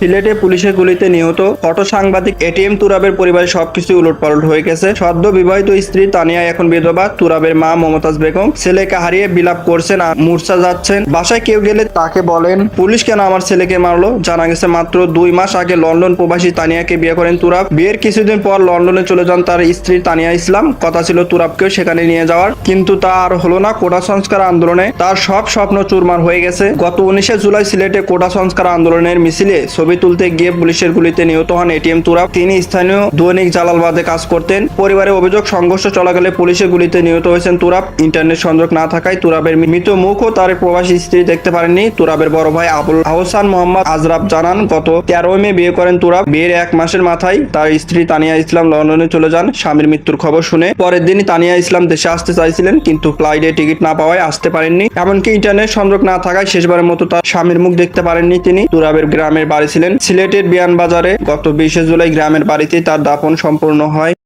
সিলেটে পুলিশের গুলিতে নিহত ফটো সাংবাদিক এটিএম তুরাবের পরিবারে সবকিছু উলটপালট হয়ে গেছে। সদ্য বিবাহিত স্ত্রী তানিয়া এখন বিধবা, তুরাবের মা মমতাজ বেগম। ছেলেকে হারিয়ে বিলাপ করছেন আর মূর্ছা যাচ্ছেন। বাসায় কেউ গেলে তাকে বলেন, পুলিশ কেন আমার ছেলেকে মারলো? জানা গেছে মাত্র দুই মাস আগে লন্ডন প্রবাসী তানিয়াকে বিয়ে করেন তুরাব। বিয়ের কিছুদিন পর লন্ডনে চলে যান তার স্ত্রী তানিয়া ইসলাম। কথা ছিল তুরাবকেও সেখানে নিয়ে যাওয়ার। কিন্তু তা আর হলো না কোটা সংস্কার আন্দোলনে। তার সব স্বপ্ন চুরমার হয়ে গেছে। গত উনিশে জুলাই সিলেটে কোটা সংস্কার আন্দোলনের মিছিলে ছবি তুলতে গিয়ে পুলিশের গুলিতে নিহত হন এটিএম তুরাব। তিনি স্থানীয় দৈনিক জালালবাদে কাজ করতেন। পরিবারের অভিযোগ, সংঘর্ষ চলাকালে পুলিশের গুলিতে নিহত হয়েছেন তুরাব। ইন্টারনেট সংযোগ না থাকায় তুরাবের মৃত মুখ ও তার প্রবাসী স্ত্রী দেখতে পারেননি। তুরাবের বড় ভাই আবুল আহসান মোহাম্মদ আজরাব জানান, গত তেরোই মে বিয়ে করেন তুরাব। বিয়ের এক মাসের মাথায় তার স্ত্রী তানিয়া ইসলাম লন্ডনে চলে যান। স্বামীর মৃত্যুর খবর শুনে পরের দিনই তানিয়া ইসলাম দেশে আসতে চাইছিলেন, কিন্তু ফ্লাইটে টিকিট না পাওয়ায় আসতে পারেননি। এমনকি ইন্টারনেট সংযোগ না থাকায় শেষবারের মতো তার স্বামীর মুখ দেখতে পারেননি তিনি। তুরাবের গ্রামের বাড়ি ছিলেন সিলেটের বিয়ানবাজারে গত বিশে জুলাই গ্রামের বাড়িতে তার দাফন সম্পূর্ণ হয়।